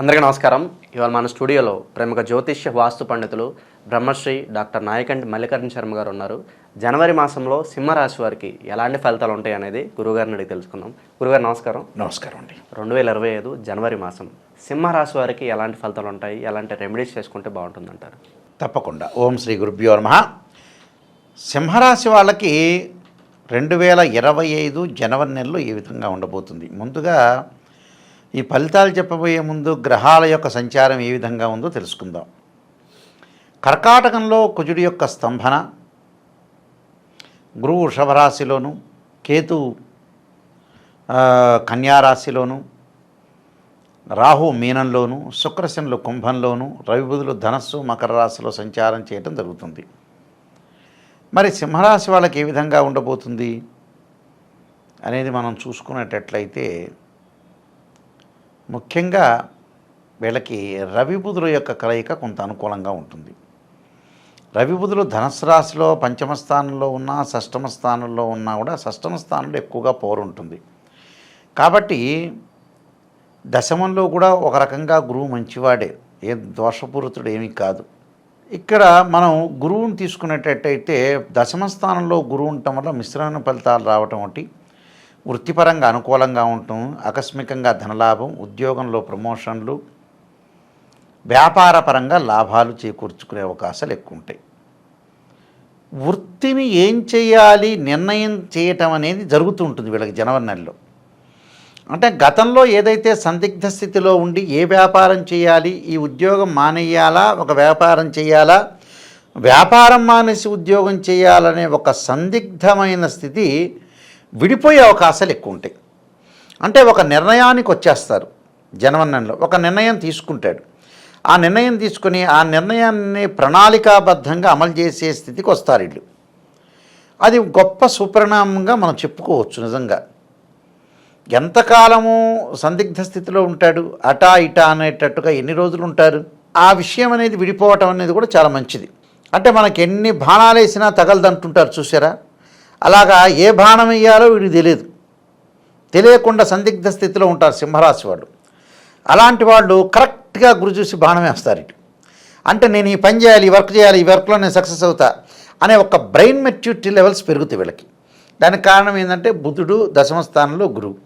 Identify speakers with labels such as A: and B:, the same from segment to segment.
A: అందరికీ నమస్కారం. ఇవాళ మన స్టూడియోలో ప్రముఖ జ్యోతిష్య వాస్తు పండితులు బ్రహ్మశ్రీ డాక్టర్ నాయకంటి మల్లికార్జున శర్మ గారు ఉన్నారు. జనవరి మాసంలో సింహరాశి వారికి ఎలాంటి ఫలితాలు ఉంటాయి అనేది గురుగారిని అడిగి తెలుసుకుందాం. గురుగారు నమస్కారం.
B: నమస్కారం అండి.
A: రెండు వేల ఇరవై ఐదు జనవరి మాసం సింహరాశి వారికి ఎలాంటి ఫలితాలు ఉంటాయి? ఎలాంటి రెమెడీస్ చేసుకుంటే బాగుంటుందంటారు?
B: తప్పకుండా. ఓం శ్రీ గురుభ్యో నమ. సింహరాశి వాళ్ళకి రెండు వేల ఇరవై ఐదు జనవరి నెలలో ఈ విధంగా ఉండబోతుంది? ముందుగా ఈ ఫలితాలు చెప్పబోయే ముందు గ్రహాల యొక్క సంచారం ఏ విధంగా ఉందో తెలుసుకుందాం. కర్కాటకంలో కుజుడి యొక్క స్తంభన గురువు వృషభరాశిలోను కేతు కన్యారాశిలోను రాహు మీనంలోను శుక్రశనులు కుంభంలోను రవిబుధులు ధనస్సు మకర రాశిలో సంచారం చేయటం జరుగుతుంది. మరి సింహరాశి వాళ్ళకి ఏ విధంగా ఉండబోతుంది అనేది మనం చూసుకునేటట్లయితే ముఖ్యంగా వీళ్ళకి రవిబుధుల యొక్క కలయిక కొంత అనుకూలంగా ఉంటుంది. రవిబుధులు ధనస్సు రాశిలో పంచమ స్థానంలో ఉన్నా షష్టమ స్థానంలో ఉన్నా కూడా షష్టమ స్థానంలో ఎక్కువగా పవర్ ఉంటుంది. కాబట్టి దశమంలో కూడా ఒక రకంగా గురువు మంచివాడే. ఏ దోషపూరితుడు ఏమీ కాదు. ఇక్కడ మనం గురువుని తీసుకునేటట్టయితే దశమ స్థానంలో గురువు ఉండటం వల్ల మిశ్రమైన ఫలితాలు రావటం ఒకటి వృత్తిపరంగా అనుకూలంగా ఉండటం ఆకస్మికంగా ధనలాభం ఉద్యోగంలో ప్రమోషన్లు వ్యాపారపరంగా లాభాలు చేకూర్చుకునే అవకాశాలు ఎక్కువ ఉంటాయి. వృత్తిని ఏం చేయాలి నిర్ణయం చేయటం అనేది జరుగుతూ ఉంటుంది వీళ్ళకి జనవరి నెలలో. అంటే గతంలో ఏదైతే సందిగ్ధ స్థితిలో ఉండి ఏ వ్యాపారం చేయాలి ఈ ఉద్యోగం మానేయాలా ఒక వ్యాపారం చేయాలా వ్యాపారం మానేసి ఉద్యోగం చేయాలనే ఒక సందిగ్ధమైన స్థితి విడిపోయే అవకాశాలు ఎక్కువ ఉంటాయి. అంటే ఒక నిర్ణయానికి వచ్చేస్తారు జనవన్నంలో ఒక నిర్ణయం తీసుకుంటాడు. ఆ నిర్ణయం తీసుకుని ఆ నిర్ణయాన్ని ప్రణాళికాబద్ధంగా అమలు చేసే స్థితికి వస్తారు వీళ్ళు. అది గొప్ప సుపరిణామంగా మనం చెప్పుకోవచ్చు నిజంగా. ఎంతకాలము సందిగ్ధ స్థితిలో ఉంటాడు? అటా ఇటా అనేటట్టుగా ఎన్ని రోజులు ఉంటారు? ఆ విషయం అనేది విడిపోవటం అనేది కూడా చాలా మంచిది. అంటే మనకి ఎన్ని బాణాలు వేసినా తగలదంటుంటారు చూసారా? అలాగా ఏ బాణం వేయాలో వీడికి తెలియదు. తెలియకుండా సందిగ్ధ స్థితిలో ఉంటారు సింహరాశి వాళ్ళు. అలాంటి వాళ్ళు కరెక్ట్గా గురి చూసి బాణం వేస్తారు ఇటు. అంటే నేను ఈ పని చేయాలి ఈ వర్క్ చేయాలి ఈ వర్క్లో నేను సక్సెస్ అవుతా అనే ఒక బ్రెయిన్ మెచ్యూరిటీ లెవెల్స్ పెరుగుతాయి వీళ్ళకి. దానికి కారణం ఏంటంటే బుధుడు దశమ స్థానంలో గురువు.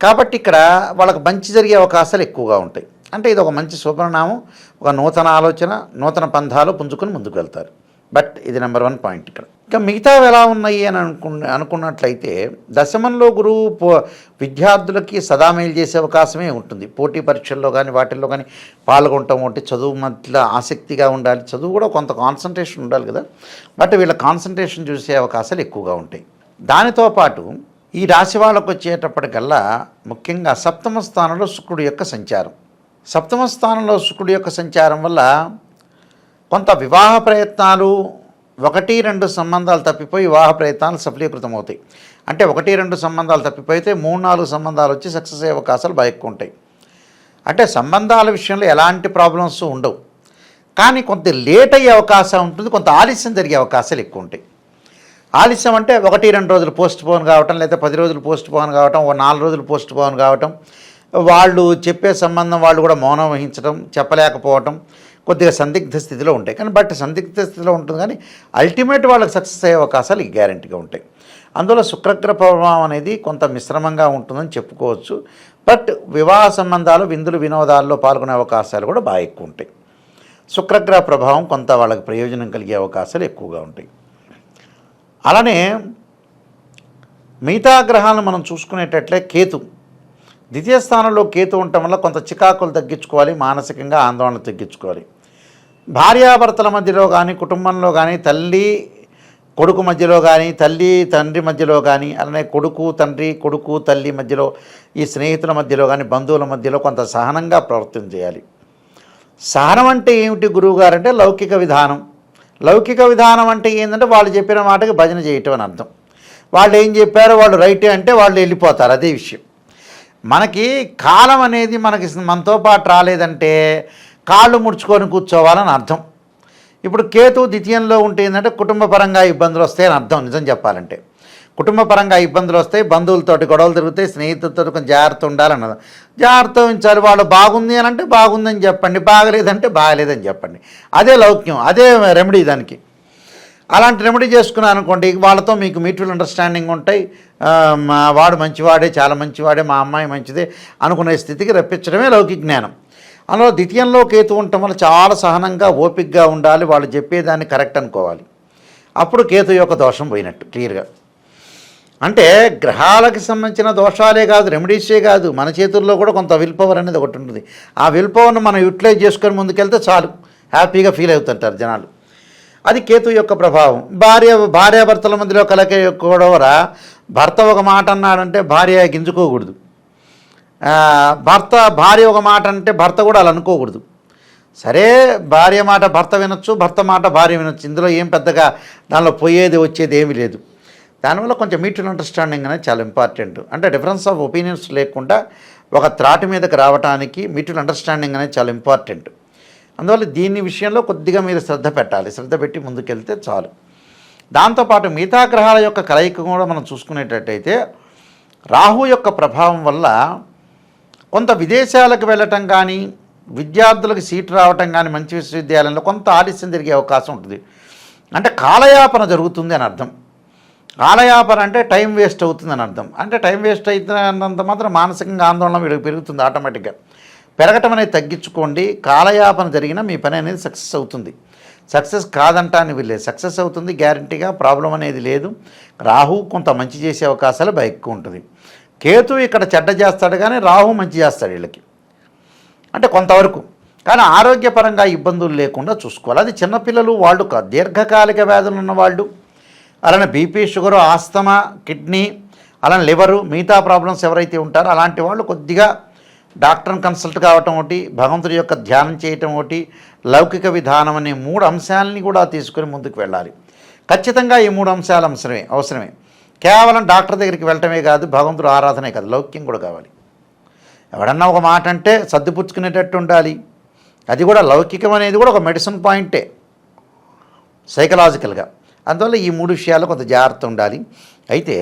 B: కాబట్టి ఇక్కడ వాళ్ళకి మంచి జరిగే అవకాశాలు ఎక్కువగా ఉంటాయి. అంటే ఇది ఒక మంచి శుభ్రనామం ఒక నూతన ఆలోచన నూతన పంథాలు పుంజుకొని ముందుకు వెళ్తారు. బట్ ఇది నెంబర్ వన్ పాయింట్ ఇక్కడ. ఇంకా మిగతావి ఎలా ఉన్నాయి అని అనుకు అనుకున్నట్లయితే దశమంలో గురువు పో విద్యార్థులకి సదా మేలు చేసే అవకాశమే ఉంటుంది. పోటీ పరీక్షల్లో కానీ వాటిల్లో కానీ పాల్గొనటం ఒకటి చదువు మధ్య ఆసక్తిగా ఉండాలి. చదువు కూడా కొంత కాన్సన్ట్రేషన్ ఉండాలి కదా. బట్ వీళ్ళ కాన్సన్ట్రేషన్ చూసే అవకాశాలు ఎక్కువగా ఉంటాయి. దానితో పాటు ఈ రాశి వాళ్ళకు వచ్చేటప్పటికల్లా ముఖ్యంగా సప్తమ స్థానంలో శుక్రుడి యొక్క సంచారం. సప్తమ స్థానంలో శుక్రుడి యొక్క సంచారం వల్ల కొంత వివాహ ప్రయత్నాలు ఒకటి రెండు సంబంధాలు తప్పిపోయి వివాహ ప్రయత్నాలు సఫలీకృతం అవుతాయి అంటే ఒకటి రెండు సంబంధాలు తప్పిపోయితే మూడు నాలుగు సంబంధాలు వచ్చి సక్సెస్ అయ్యే అవకాశాలు బాగా ఎక్కువ ఉంటాయి. అంటే సంబంధాల విషయంలో ఎలాంటి ప్రాబ్లమ్స్ ఉండవు. కానీ కొంత లేట్ అయ్యే అవకాశం ఉంటుంది కొంత ఆలస్యం జరిగే అవకాశాలు ఎక్కువ ఉంటాయి. ఆలస్యం అంటే ఒకటి రెండు రోజులు పోస్ట్ పోన్ కావటం లేదా పది రోజులు పోస్ట్ పోన్ కావటం ఓ నాలుగు రోజులు పోస్ట్ పోన్ కావటం. వాళ్ళు చెప్పే సంబంధం వాళ్ళు కూడా మౌనం వహించడం చెప్పలేకపోవటం. కొద్దిగా సందిగ్ధ స్థితిలో ఉంటాయి. కానీ బట్ సందిగ్ధ స్థితిలో ఉంటుంది కానీ అల్టిమేట్ వాళ్ళకి సక్సెస్ అయ్యే అవకాశాలు గ్యారంటీగా ఉంటాయి. అందులో శుక్రగ్ర ప్రభావం అనేది కొంత మిశ్రమంగా ఉంటుందని చెప్పుకోవచ్చు. బట్ వివాహ సంబంధాలు విందులు వినోదాల్లో పాల్గొనే అవకాశాలు కూడా బాగా ఎక్కువ ఉంటాయి. శుక్రగ్రహ ప్రభావం కొంత వాళ్ళకి ప్రయోజనం కలిగే అవకాశాలు ఎక్కువగా ఉంటాయి. అలానే మిగతా గ్రహాలను మనం చూసుకునేటట్లే కేతు ద్వితీయ స్థానంలో కేతు ఉండటం వల్ల కొంత చికాకులు తగ్గించుకోవాలి మానసికంగా ఆందోళన తగ్గించుకోవాలి. భార్యాభర్తల మధ్యలో కానీ కుటుంబంలో కానీ తల్లి కొడుకు మధ్యలో కానీ తల్లి తండ్రి మధ్యలో కానీ అలానే కొడుకు తండ్రి కొడుకు తల్లి మధ్యలో ఈ స్నేహితుల మధ్యలో కానీ బంధువుల మధ్యలో కొంత సహనంగా ప్రవర్తన చేయాలి. సహనం అంటే ఏమిటి గురువుగారు అంటే లౌకిక విధానం. లౌకిక విధానం అంటే ఏంటంటే వాళ్ళు చెప్పిన మాటకి భజన చేయటం అని అర్థం. వాళ్ళు ఏం చెప్పారో వాళ్ళు రైట్ అంటే వాళ్ళు వెళ్ళిపోతారు అదే విషయం. మనకి కాలం అనేది మనకి మనతో పాటు రాలేదంటే కాళ్ళు ముడుచుకొని కూర్చోవాలని అర్థం. ఇప్పుడు కేతు ద్వితీయంలో ఉంటే ఏంటంటే కుటుంబ పరంగా ఇబ్బందులు వస్తాయని అర్థం నిజం చెప్పాలంటే. కుటుంబ పరంగా ఇబ్బందులు వస్తాయి బంధువులతోటి గొడవలు తిరుగుతాయి స్నేహితులతో కొంచెం జాగ్రత్త ఉండాలన్నది జాగ్రత్త ఉంచారు వాళ్ళు బాగుంది అని అంటే బాగుందని చెప్పండి బాగలేదంటే బాగలేదని చెప్పండి. అదే లౌక్యం అదే రెమెడీ దానికి. అలాంటి రెమెడీ చేసుకున్నాను అనుకోండి వాళ్ళతో మీకు మ్యూచువల్ అండర్స్టాండింగ్ ఉంటాయి. మా వాడు మంచివాడే చాలా మంచివాడే మా అమ్మాయి మంచిదే అనుకునే స్థితికి రప్పించడమే లౌకిక జ్ఞానం. అందులో ద్వితీయంలో కేతు ఉండటం వల్ల చాలా సహనంగా ఓపికగా ఉండాలి వాళ్ళు చెప్పేదాన్ని కరెక్ట్ అనుకోవాలి. అప్పుడు కేతు యొక్క దోషం పోయినట్టు క్లియర్గా అంటే గ్రహాలకు సంబంధించిన దోషాలే కాదు రెమెడీసే కాదు. మన చేతుల్లో కూడా కొంత విల్ పవర్ అనేది ఒకటి ఉంటుంది. ఆ విల్ పవర్ను మనం యూటిలైజ్ చేసుకొని ముందుకెళ్తే చాలు. హ్యాపీగా ఫీల్ అవుతుంటారు జనాలు. అది కేతు యొక్క ప్రభావం. భార్య భార్యాభర్తల మధ్యలో కలకే కూడా భర్త ఒక మాట అన్నాడంటే భార్య గింజుకోకూడదు. భర్త భార్య ఒక మాట అంటే భర్త కూడా అలా అనుకోకూడదు. సరే భార్య మాట భర్త వినొచ్చు భర్త మాట భార్య వినొచ్చు. ఇందులో ఏం పెద్దగా దానిలో పోయేది వచ్చేది ఏమీ లేదు. దానివల్ల కొంచెం మ్యూచువల్ అండర్స్టాండింగ్ అనేది చాలా ఇంపార్టెంట్ అంటే డిఫరెన్స్ ఆఫ్ ఒపీనియన్స్ లేకుండా ఒక త్రాటి మీదకి రావడానికి మ్యూచువల్ అండర్స్టాండింగ్ అనేది చాలా ఇంపార్టెంట్ అందువల్ల దీని విషయంలో కొద్దిగా మీరు శ్రద్ధ పెట్టాలి. శ్రద్ధ పెట్టి ముందుకెళ్తే చాలు. దాంతోపాటు మిగతా గ్రహాల యొక్క కలయిక కూడా మనం చూసుకునేటట్టయితే రాహు యొక్క ప్రభావం వల్ల కొంత విదేశాలకు వెళ్ళటం కానీ విద్యార్థులకు సీటు రావటం కానీ మంచి విశ్వవిద్యాలయంలో కొంత ఆలస్యం జరిగే అవకాశం ఉంటుంది. అంటే కాలయాపన జరుగుతుంది అని అర్థం. కాలయాపన అంటే టైం వేస్ట్ అవుతుంది అని అర్థం. అంటే టైం వేస్ట్ అవుతున్నంత మాత్రం మానసికంగా ఆందోళన వీడికి పెరుగుతుంది ఆటోమేటిక్గా. పెరగటం అనేది తగ్గించుకోండి. కాలయాపన జరిగినా మీ పని అనేది సక్సెస్ అవుతుంది. సక్సెస్ కాదంటానికి వీళ్ళేది సక్సెస్ అవుతుంది గ్యారంటీగా ప్రాబ్లం అనేది లేదు. రాహు కొంత మంచి చేసే అవకాశాలు బాగా ఎక్కువ ఉంటుంది. కేతు ఇక్కడ చెడ్డ చేస్తాడు కానీ రాహు మంచి చేస్తాడు వీళ్ళకి. అంటే కొంతవరకు. కానీ ఆరోగ్యపరంగా ఇబ్బందులు లేకుండా చూసుకోవాలి. అది చిన్నపిల్లలు వాళ్ళు దీర్ఘకాలిక వ్యాధులు ఉన్నవాళ్ళు అలానే బీపీ షుగరు ఆస్తమా కిడ్నీ అలానే లివరు మిగతా ప్రాబ్లమ్స్ ఎవరైతే ఉంటారో అలాంటి వాళ్ళు కొద్దిగా డాక్టర్ని కన్సల్ట్ కావటం ఒకటి భగవంతుడి యొక్క ధ్యానం చేయటం ఒకటి లౌకిక విధానం అనే మూడు అంశాలని కూడా తీసుకొని ముందుకు వెళ్ళాలి. ఖచ్చితంగా ఈ మూడు అంశాలు అవసరమే అవసరమే. కేవలం డాక్టర్ దగ్గరికి వెళ్ళటమే కాదు భగవంతుడు ఆరాధనే కాదు లౌక్యం కూడా కావాలి. ఎవడన్నా ఒక మాట అంటే సర్దిపుచ్చుకునేటట్టు ఉండాలి. అది కూడా లౌకికం అనేది కూడా ఒక మెడిసిన్ పాయింటే సైకలాజికల్గా. అందువల్ల ఈ మూడు విషయాలు కొంత జాగ్రత్త ఉండాలి. అయితే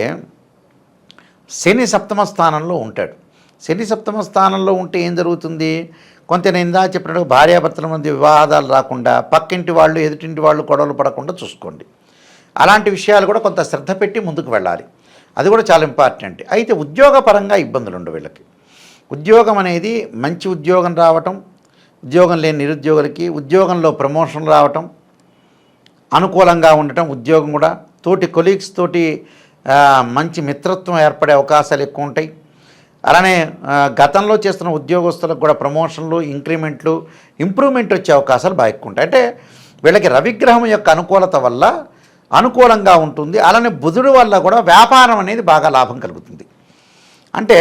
B: శని సప్తమ స్థానంలో ఉంటాడు. శని సప్తమ స్థానంలో ఉంటే ఏం జరుగుతుంది? కొంత నేను ఇందా చెప్పినట్టు భార్యాభర్తల మధ్య వివాదాలు రాకుండా పక్కింటి వాళ్ళు ఎదుటింటి వాళ్ళు గొడవలు పడకుండా చూసుకోండి. అలాంటి విషయాలు కూడా కొంత శ్రద్ధ పెట్టి ముందుకు వెళ్ళాలి. అది కూడా చాలా ఇంపార్టెంట్. అయితే ఉద్యోగపరంగా ఇబ్బందులు ఉండవు వీళ్ళకి. ఉద్యోగం అనేది మంచి ఉద్యోగం రావటం ఉద్యోగం లేని నిరుద్యోగులకి ఉద్యోగంలో ప్రమోషన్ రావటం అనుకూలంగా ఉండటం ఉద్యోగం కూడా తోటి కొలీగ్స్ తోటి మంచి మిత్రత్వం ఏర్పడే అవకాశాలు ఎక్కువ ఉంటాయి. అలానే గతంలో చేస్తున్న ఉద్యోగస్తులకు కూడా ప్రమోషన్లు ఇంక్రిమెంట్లు ఇంప్రూవ్మెంట్ వచ్చే అవకాశాలు బాగా ఎక్కువ ఉంటాయి. అంటే వీళ్ళకి రవిగ్రహం యొక్క అనుకూలత వల్ల అనుకూలంగా ఉంటుంది. అలానే బుధుడు వల్ల కూడా వ్యాపారం అనేది బాగా లాభం కలుగుతుంది. అంటే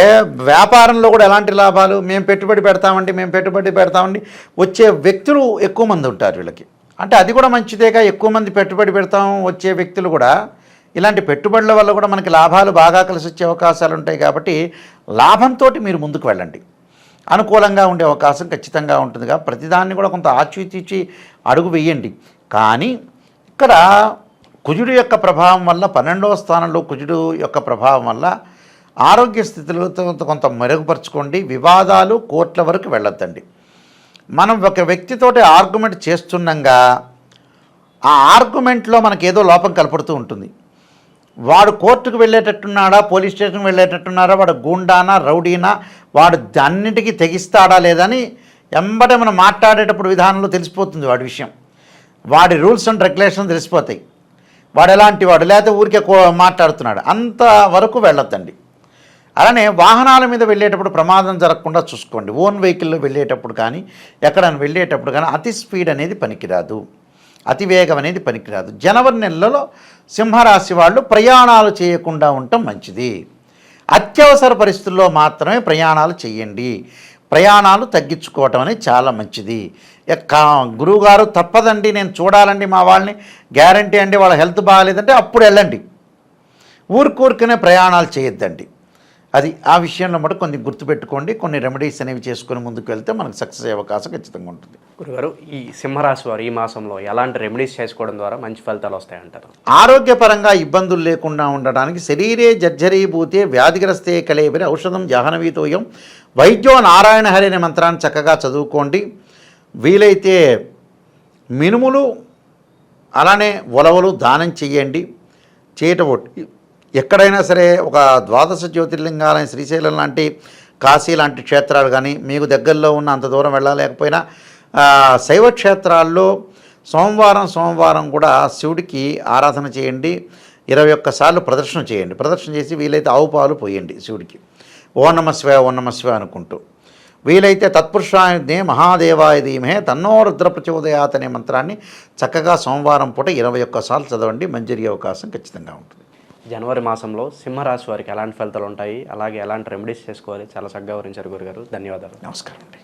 B: వ్యాపారంలో కూడా ఎలాంటి లాభాలు? మేము పెట్టుబడి పెడతామండి మేము పెట్టుబడి పెడతామండి. వచ్చే వ్యక్తులు ఎక్కువ మంది ఉంటారు వీళ్ళకి. అంటే అది కూడా మంచిదేగా ఎక్కువ మంది పెట్టుబడి పెడతాం వచ్చే వ్యక్తులు కూడా ఇలాంటి పెట్టుబడుల వల్ల కూడా మనకి లాభాలు బాగా కలిసి వచ్చే అవకాశాలు ఉంటాయి కాబట్టి లాభంతో మీరు ముందుకు వెళ్ళండి. అనుకూలంగా ఉండే అవకాశం ఖచ్చితంగా ఉంటుందిగా. ప్రతిదాన్ని కూడా కొంత ఆచితీచి అడుగు వేయండి. కానీ ఇక్కడ కుజుడు యొక్క ప్రభావం వల్ల పన్నెండవ స్థానంలో కుజుడు యొక్క ప్రభావం వల్ల ఆరోగ్య స్థితులతో కొంత మెరుగుపరచుకోండి. వివాదాలు కోర్టుల వరకు వెళ్ళొద్దండి. మనం ఒక వ్యక్తితోటి ఆర్గ్యుమెంట్ చేస్తుండగా ఆ ఆర్గ్యుమెంట్లో మనకేదో ఏదో లోపం కలపడుతూ ఉంటుంది. వాడు కోర్టుకు వెళ్ళేటట్టున్నాడా పోలీస్ స్టేషన్కి వెళ్ళేటట్టున్నాడా వాడు గూండానా రౌడీనా వాడు అన్నిటికీ తెగిస్తాడా లేదని ఎంబటే మనం మాట్లాడేటప్పుడు విధానంలో తెలిసిపోతుంది వాడి విషయం. వాడి రూల్స్ అండ్ రెగ్యులేషన్ తెలిసిపోతాయి. వాడు ఎలాంటి వాడు? లేకపోతే ఊరికే కో- మాట్లాడుతున్నాడు. అంత వరకు వెళ్ళొద్దండి. అలానే వాహనాల మీద వెళ్ళేటప్పుడు ప్రమాదం జరగకుండా చూసుకోండి. ఓన్ వెహికల్లో వెళ్ళేటప్పుడు కానీ ఎక్కడైనా వెళ్ళేటప్పుడు కానీ అతి స్పీడ్ అనేది పనికిరాదు. అతి వేగం అనేది పనికిరాదు. జనవరి నెలలో సింహరాశి వాళ్ళు ప్రయాణాలు చేయకుండా ఉండటం మంచిది. అత్యవసర పరిస్థితుల్లో మాత్రమే ప్రయాణాలు చేయండి. ప్రయాణాలు తగ్గించుకోవటం అనేది చాలా మంచిది. గురువుగారు తప్పదండి నేను చూడాలండి మా వాళ్ళని. గ్యారంటీ అండి వాళ్ళ హెల్త్ బాగాలేదంటే అప్పుడు వెళ్ళండి. ఊరికూరికనే ప్రయాణాలు చేయొద్దండి. అది ఆ విషయంలో మటు కొన్ని గుర్తుపెట్టుకోండి కొన్ని రెమెడీస్ అనేవి చేసుకొని ముందుకు వెళ్తే మనకు సక్సెస్ అయ్యే అవకాశం ఖచ్చితంగా ఉంటుంది.
A: గురుగారు ఈ సింహరాశి వారు ఈ మాసంలో ఎలాంటి రెమెడీస్ చేసుకోవడం ద్వారా మంచి ఫలితాలు వస్తాయంటారు?
B: ఆరోగ్యపరంగా ఇబ్బందులు లేకుండా ఉండడానికి శరీరే జర్జరీభూతే వ్యాధిగ్రస్తే కలేబరి ఔషధం జాహ్నవీతోయం. వైద్యో నారాయణ హరి అనే మంత్రాన్ని చక్కగా చదువుకోండి. వీలైతే మినుములు అలానే ఉలవలు దానం చెయ్యండి చేయటం. ఎక్కడైనా సరే ఒక ద్వాదశ జ్యోతిర్లింగాలైన శ్రీశైలం లాంటి కాశీ లాంటి క్షేత్రాలు కానీ మీకు దగ్గరలో ఉన్న అంత దూరం వెళ్ళలేకపోయినా శైవ క్షేత్రాల్లో సోమవారం సోమవారం కూడా శివుడికి ఆరాధన చేయండి. ఇరవై ఒక్కసార్లు ప్రదర్శన చేయండి. ప్రదర్శన చేసి వీలైతే ఆవు పాలు పోయండి శివుడికి. ఓ నమ ఓ అనుకుంటూ. వీలైతే తత్పురుషాయుధే మహాదేవాయ ధీమహే తన్నో రుద్ర ప్రచోదయాత్ అనే మంత్రాన్ని చక్కగా సోమవారం పూట ఇరవై ఒక్కసార్లు చదవండి. మంజరి అవకాశం ఖచ్చితంగా ఉంటుంది.
A: జనవరి మాసంలో సింహరాశి వారికి ఎలాంటి ఫలితాలు ఉంటాయి? అలాగే ఎలాంటి రెమెడీస్ చేసుకోవాలి? చాలా చక్కగా వివరించారు గురుగారు. ధన్యవాదాలు.
B: నమస్కారం అండి.